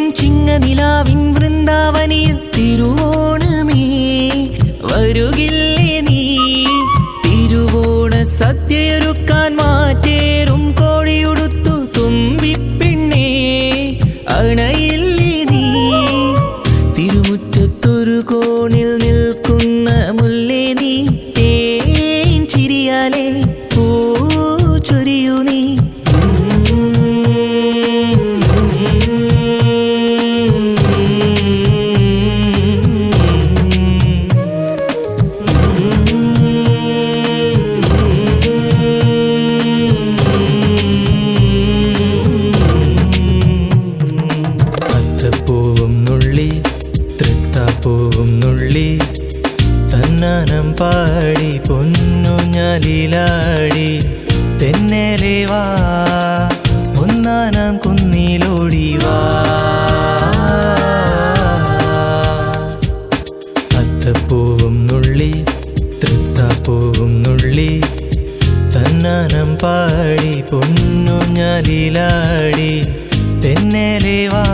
നിലാവിൻ വൃന്ദാവനിൽ തിരുവോണമേ. വരുകില്ലേ നീ? തിരുവോണ സദ്യയൊരുക്കാൻ മാറ്റേറും കോഴിയുടുത്തു തുമ്പിപ്പെണ്ണേ. അണയില്ലേ നീ? തിരുമുറ്റത്തൊരു കോണിൽ നിൽക്കുന്ന മുല്ലേ നീ തേൻ ചിരിയാലേ. നുള്ളി തന്നാനം പാടി പൊന്നുഞ്ഞാലിലാടി തെന്നലെ വാ ഒന്നാനാം കുന്നിലോടി വാ. അത്തപ്പൂവും നുള്ളി തൃത്താപ്പൂവും നുള്ളി തന്നാനം പാടി പൊന്നുഞ്ഞാലിലാടി തെന്നലെ വാ.